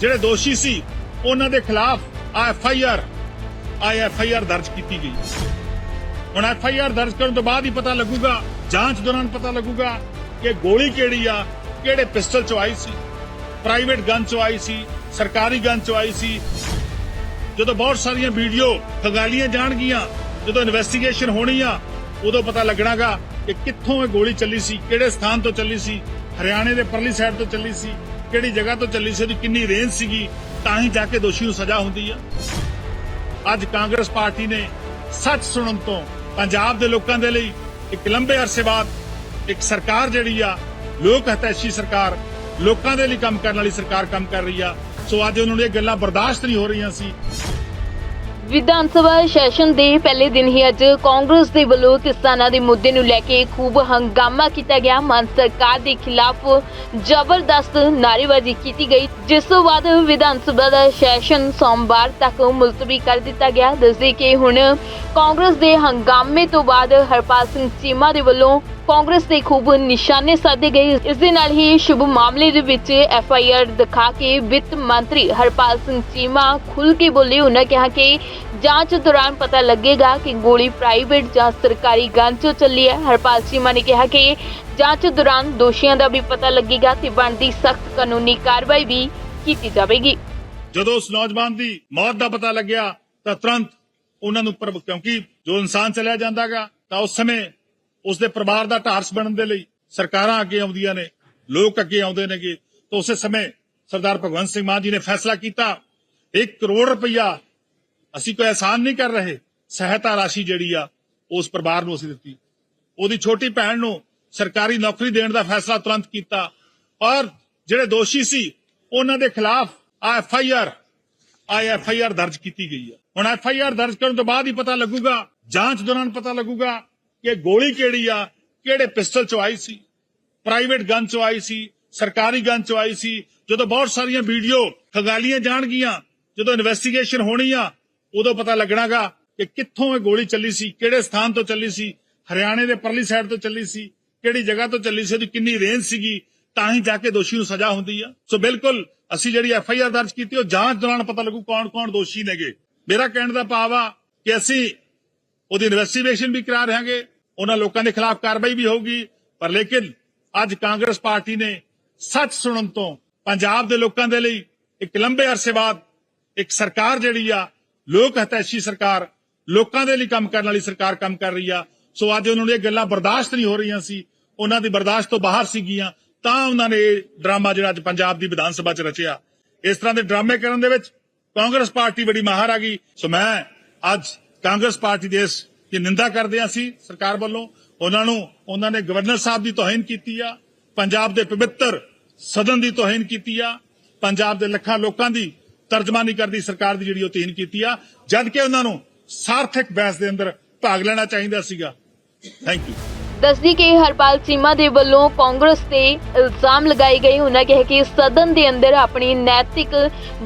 ਜਿਹੜੇ ਦੋਸ਼ੀ ਸੀ, ਉਹਨਾਂ ਦੇ ਖਿਲਾਫ ਆ ਐਫ ਆਈ ਆਰ ਆ ਐਫ ਆਈ ਆਰ ਦਰਜ ਕੀਤੀ ਗਈ। ਹੁਣ ਐਫ ਆਈ ਆਰ ਦਰਜ ਕਰਨ ਤੋਂ ਬਾਅਦ ਹੀ ਪਤਾ ਲੱਗੂਗਾ, ਜਾਂਚ ਦੌਰਾਨ ਪਤਾ ਲੱਗੂਗਾ ਕਿ ਗੋਲੀ ਕਿਹੜੀ ਆ, ਕਿਹੜੇ ਪਿਸਟਲ ਚੋਂ ਆਈ ਸੀ, ਪ੍ਰਾਈਵੇਟ ਗਨ ਚੋਂ ਆਈ ਸੀ, ਸਰਕਾਰੀ ਗਨ ਚੋਂ ਆਈ ਸੀ। ਜਦੋਂ ਬਹੁਤ ਸਾਰੀਆਂ ਵੀਡੀਓ ਖਗਾਲੀਆਂ ਜਾਣਗੀਆਂ, ਜਦੋਂ ਇਨਵੈਸਟੀਗੇਸ਼ਨ ਹੋਣੀ ਆ, ਉਦੋਂ ਪਤਾ ਲੱਗਣਾਗਾ ਕਿ ਕਿੱਥੋਂ ਇਹ ਗੋਲੀ ਚੱਲੀ ਸੀ, ਕਿਹੜੇ ਸਥਾਨ ਤੋਂ ਚੱਲੀ ਸੀ, ਹਰਿਆਣੇ ਦੇ ਪਰਲੀ ਸਾਈਡ ਤੋਂ ਚੱਲੀ ਸੀ ਕਿਹੜੀ ਜਗ੍ਹਾ ਤੋਂ ਚੱਲੀ ਸੀ, ਉਹਦੀ ਕਿੰਨੀ ਰੇਂਜ ਸੀਗੀ, ਤਾਂ ਹੀ ਜਾ ਕੇ ਦੋਸ਼ੀ ਨੂੰ ਸਜ਼ਾ ਹੁੰਦੀ ਆ। ਅੱਜ ਕਾਂਗਰਸ ਪਾਰਟੀ ਨੇ ਸੱਚ ਸੁਣਨ ਤੋਂ ਪੰਜਾਬ ਦੇ ਲੋਕਾਂ ਦੇ ਲਈ ਇੱਕ ਲੰਬੇ ਅਰਸੇ ਬਾਅਦ ਇੱਕ ਸਰਕਾਰ ਜਿਹੜੀ ਆ, ਲੋਕ ਹਤੈਸ਼ੀ ਸਰਕਾਰ, ਲੋਕਾਂ ਦੇ ਲਈ ਕੰਮ ਕਰਨ ਵਾਲੀ ਸਰਕਾਰ ਕੰਮ ਕਰ ਰਹੀ ਆ। ਸੋ ਅੱਜ ਉਹਨਾਂ ਨੂੰ ਇਹ ਗੱਲਾਂ ਬਰਦਾਸ਼ਤ ਨਹੀਂ ਹੋ ਰਹੀਆਂ ਸੀ। ਵਿਧਾਨ ਸਭਾ ਸੈਸ਼ਨ ਦੇ ਪਹਿਲੇ ਦਿਨ ਹੀ ਅੱਜ ਕਾਂਗਰਸ ਦੇ ਵੱਲੋਂ ਕਿਸਾਨਾਂ ਦੇ ਮੁੱਦੇ ਨੂੰ ਲੈ ਕੇ ਖੂਬ ਹੰਗਾਮਾ ਕੀਤਾ ਗਿਆ। ਮਾਨ ਸਰਕਾਰ ਦੇ ਖਿਲਾਫ ਜ਼ਬਰਦਸਤ ਨਾਅਰੇਬਾਜ਼ੀ ਕੀਤੀ ਗਈ। ਜਿਸ ਤੋਂ ਬਾਅਦ ਵਿਧਾਨ ਸਭਾ ਦਾ ਸੈਸ਼ਨ ਸੋਮਵਾਰ ਤੱਕ ਮੁਲਤਵੀ ਕਰ ਦਿੱਤਾ ਗਿਆ। ਦੱਸਦੇ ਕਿ ਹੁਣ ਕਾਂਗਰਸ ਦੇ ਹੰਗਾਮੇ ਤੋਂ ਬਾਅਦ ਹਰਪਾਲ ਸਿੰਘ ਚੀਮਾ ਦੇ ਵੱਲੋਂ ਕਾਂਗਰਸ ਦੇ ਖੂਬ ਨਿਸ਼ਾਨੇ ਸਾਧੇ ਗਏ। ਇਸ ਦੇ ਨਾਲ ਹੀ ਸ਼ੁਭ ਮਾਮਲੇ ਦੇ ਵਿੱਚ ਐਫ ਆਈ ਆਰ ਦਿਖਾ ਕੇ ਵਿੱਤ ਮੰਤਰੀ ਹਰਪਾਲ ਸਿੰਘ ਚੀਮਾ ਖੁੱਲ ਕੇ ਬੋਲੇ। ਉਹਨਾਂ ਕਿਹਾ ਕਿ ਜਾਂਚ ਦੌਰਾਨ ਪਤਾ ਲੱਗੇਗਾ ਕਿ ਗੋਲੀ ਪ੍ਰਾਈਵੇਟ ਜਾਂ ਸਰਕਾਰੀ ਗਨ ਚੋਂ ਚੱਲੀ ਹੈ। ਹਰਪਾਲ ਚੀਮਾ ਨੇ ਕਿਹਾ ਕਿ ਜਾਂਚ ਦੌਰਾਨ ਦੋਸ਼ੀਆਂ ਦਾ ਵੀ ਪਤਾ ਲੱਗੇਗਾ ਤੇ ਬਣਦੀ ਸਖਤ ਕਾਨੂੰਨੀ ਕਾਰਵਾਈ ਵੀ ਕੀਤੀ ਜਾਵੇਗੀ। ਜਦੋਂ ਉਸ ਨੌਜਵਾਨ ਦੀ ਮੌਤ ਦਾ ਪਤਾ ਲੱਗਿਆ ਤਾਂ ਤੁਰੰਤ ਉਹਨਾਂ ਨੂੰ ਪਰ- ਕਿਉਂਕਿ ਜੋ ਇਨਸਾਨ ਚਲਿਆ ਜਾਂਦਾਗਾ ਤਾਂ ਉਸ ਸਮੇਂ ਉਸ ਦੇ ਪਰਿਵਾਰ ਦਾ ਢਾਰਸ ਬਣਨ ਦੇ ਲਈ ਸਰਕਾਰਾਂ ਅੱਗੇ ਆਉਂਦੀਆਂ ਨੇ, ਲੋਕ ਅੱਗੇ ਆਉਂਦੇ ਨੇਗੇ। ਤਾਂ ਉਸੇ ਸਮੇਂ ਸਰਦਾਰ ਭਗਵੰਤ ਸਿੰਘ ਮਾਨ ਜੀ ਨੇ ਫੈਸਲਾ ਕੀਤਾ 1 ਕਰੋੜ ਰੁਪਇਆ ਅਸੀਂ ਕੋਈ ਅਹਿਸਾਨ ਨਹੀਂ ਕਰ ਰਹੇ, ਸਹਾਇਤਾ ਰਾਸ਼ੀ ਜਿਹੜੀ ਆ, ਉਸ ਪਰਿਵਾਰ ਨੂੰ ਅਸੀਂ ਦਿੱਤੀ। ਉਹਦੀ ਛੋਟੀ ਭੈਣ ਨੂੰ ਸਰਕਾਰੀ ਨੌਕਰੀ ਦੇਣ ਦਾ ਫੈਸਲਾ ਤੁਰੰਤ ਕੀਤਾ ਔਰ ਜਿਹੜੇ ਦੋਸ਼ੀ ਸੀ, ਉਹਨਾਂ ਦੇ ਖਿਲਾਫ ਆ ਐਫ ਆਈ ਆਰ, ਆ ਐਫ ਆਈ ਆਰ ਦਰਜ ਕੀਤੀ ਗਈ ਹੈ ਹੁਣ ਐਫ ਆਈ ਆਰ ਦਰਜ ਕਰਨ ਤੋਂ ਬਾਅਦ ਹੀ ਪਤਾ ਲੱਗੂਗਾ, ਜਾਂਚ ਦੌਰਾਨ ਪਤਾ ਲੱਗੂਗਾ ਕਿ ਗੋਲੀ ਕਿਹੜੀ ਆ? ਕਿਹੜੇ ਪਿਸਟਲ ਚੋਂ ਆਈ ਸੀ? ਪ੍ਰਾਈਵੇਟ ਗਨ ਚੋਂ ਆਈ ਸੀ? ਸਰਕਾਰੀ ਗਨ ਚੋਂ ਆਈ ਸੀ? ਜਦੋਂ ਬਹੁਤ ਸਾਰੀਆਂ ਵੀਡੀਓ ਖਗਾਲੀਆਂ ਜਾਣਗੀਆਂ, ਜਦੋਂ ਇਨਵੈਸਟੀਗੇਸ਼ਨ ਹੋਣੀ ਆ, ਉਦੋਂ ਪਤਾ ਲੱਗਣਾਗਾ ਕਿ ਕਿੱਥੋਂ ਇਹ ਗੋਲੀ ਚੱਲੀ ਸੀ, ਕਿਹੜੇ ਸਥਾਨ ਤੋਂ ਚੱਲੀ ਸੀ, ਹਰਿਆਣੇ ਦੇ ਪਰਲੀ ਸਾਈਡ ਤੋਂ ਚੱਲੀ ਸੀ, ਕਿਹੜੀ ਜਗ੍ਹਾ ਤੋਂ ਚੱਲੀ ਸੀ, ਉਹਦੀ ਕਿੰਨੀ ਰੇਂਜ ਸੀਗੀ, ਤਾਂ ਹੀ ਜਾ ਕੇ ਦੋਸ਼ੀ ਨੂੰ ਸਜ਼ਾ ਹੁੰਦੀ ਆ। ਸੋ ਬਿਲਕੁਲ, ਅਸੀਂ ਜਿਹੜੀ ਐਫ ਆਈ ਆਰ ਦਰਜ ਕੀਤੀ, ਉਹ ਜਾਂਚ ਦੌਰਾਨ ਪਤਾ ਲੱਗੂ ਕੌਣ ਕੌਣ ਦੋਸ਼ੀ ਨੇਗੇ। ਮੇਰਾ ਕਹਿਣ ਦਾ ਭਾਵ ਆ ਕਿ ਅਸੀਂ ਉਹਦੀ ਇਨਵੈਸਟੀਗੇਸ਼ਨ ਵੀ ਕਰਾ ਰਹਾਂਗੇ ਉਹਨਾਂ ਲੋਕਾਂ ਦੇ ਖਿਲਾਫ ਕਾਰਵਾਈ ਵੀ ਹੋਊਗੀ। ਪਰ ਲੇਕਿਨ ਅੱਜ ਕਾਂਗਰਸ ਪਾਰਟੀ ਨੇ ਸੱਚ ਸੁਣਨ ਤੋਂ ਪੰਜਾਬ ਦੇ ਲੋਕਾਂ ਦੇ ਲਈ ਇੱਕ ਲੰਬੇ ਅਰਸੇ ਬਾਅਦ ਇੱਕ ਸਰਕਾਰ ਜਿਹੜੀ ਆ, ਲੋਕ ਹਤੈਸ਼ੀ ਸਰਕਾਰ, ਲੋਕਾਂ ਦੇ ਲਈ ਕੰਮ ਕਰਨ ਵਾਲੀ ਸਰਕਾਰ ਕੰਮ ਕਰ ਰਹੀ ਆ। ਸੋ ਅੱਜ ਉਹਨਾਂ ਨੂੰ ਇਹ ਗੱਲਾਂ ਬਰਦਾਸ਼ਤ ਨਹੀਂ ਹੋ ਰਹੀਆਂ ਸੀ। ਉਹਨਾਂ ਦੀ ਬਰਦਾਸ਼ਤ ਤੋਂ ਬਾਹਰ ਸੀਗੀਆਂ। ਤਾਂ ਉਹਨਾਂ ਨੇ ਇਹ ਡਰਾਮਾ ਜਿਹੜਾ ਅੱਜ ਪੰਜਾਬ ਦੀ ਵਿਧਾਨ ਸਭਾ 'ਚ ਰਚਿਆ। ਇਸ ਤਰ੍ਹਾਂ ਦੇ ਡਰਾਮੇ ਕਰਨ ਦੇ ਵਿੱਚ ਕਾਂਗਰਸ ਪਾਰਟੀ ਬੜੀ ਮਾਹਰ ਆ ਗਈ। ਸੋ ਮੈਂ ਅੱਜ ਕਾਂਗਰਸ ਪਾਰਟੀ ਦੇ ਇਸ ਦੀ ਨਿੰਦਾ ਕਰਦੇ ਹਾਂ ਅਸੀਂ ਸਰਕਾਰ ਵੱਲੋਂ। ਉਹਨਾਂ ਨੂੰ, ਉਹਨਾਂ ਨੇ ਗਵਰਨਰ ਸਾਹਿਬ ਦੀ ਤੋਹੀਨ ਕੀਤੀ ਆ, ਪੰਜਾਬ ਦੇ ਪਵਿੱਤਰ ਸਦਨ ਦੀ ਤੋਹੀਨ ਕੀਤੀ ਆ, ਪੰਜਾਬ ਦੇ ਲੱਖਾਂ ਲੋਕਾਂ ਦੀ ਤਰਜਮਾਨੀ ਕਰਦੀ ਸਰਕਾਰ ਦੀ ਜਿਹੜੀ ਉਹ ਤੋਹੀਨ ਕੀਤੀ ਆ ਜਦ ਕਿ ਉਹਨਾਂ ਨੂੰ ਸਾਰਥਕ ਬਹਿਸ ਦੇ ਅੰਦਰ ਭਾਗ ਲੈਣਾ ਚਾਹੀਦਾ ਸੀਗਾ। ਥੈਂਕ ਯੂ ਦੱਸਦੀ ਕਿ ਹਰਪਾਲ ਚੀਮਾ ਦੇ ਵੱਲੋਂ ਕਾਂਗਰਸ ਤੇ ਇਲਜ਼ਾਮ ਲਗਾਏ ਗਏ। ਉਹਨਾਂ ਕਿਹਾ ਕਿ ਸਦਨ ਦੇ ਅੰਦਰ ਆਪਣੀ ਨੈਤਿਕ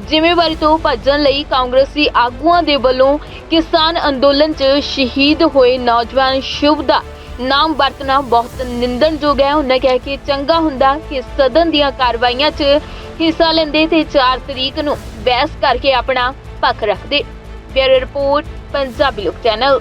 ਜ਼ਿੰਮੇਵਾਰੀ ਤੋਂ ਭੱਜਣ ਲਈ ਕਾਂਗਰਸੀ ਆਗੂਆਂ ਦੇ ਵੱਲੋਂ ਕਿਸਾਨ ਅੰਦੋਲਨ 'ਚ ਸ਼ਹੀਦ ਹੋਏ ਨੌਜਵਾਨ ਸ਼ੁਭ ਦਾ ਨਾਮ ਵਰਤਣਾ ਬਹੁਤ ਨਿੰਦਣਯੋਗ ਹੈ। ਉਹਨਾਂ ਕਿਹਾ ਕਿ ਚੰਗਾ ਹੁੰਦਾ ਕਿ ਸਦਨ ਦੀਆਂ ਕਾਰਵਾਈਆਂ 'ਚ ਹਿੱਸਾ ਲੈਂਦੇ ਤੇ 4 ਤਰੀਕ ਨੂੰ ਬਹਿਸ ਕਰਕੇ ਆਪਣਾ ਪੱਖ ਰੱਖਦੇ। ਬਿਊਰੋ ਰਿਪੋਰਟ, ਪੰਜਾਬੀ ਲੋਕ ਚੈਨਲ।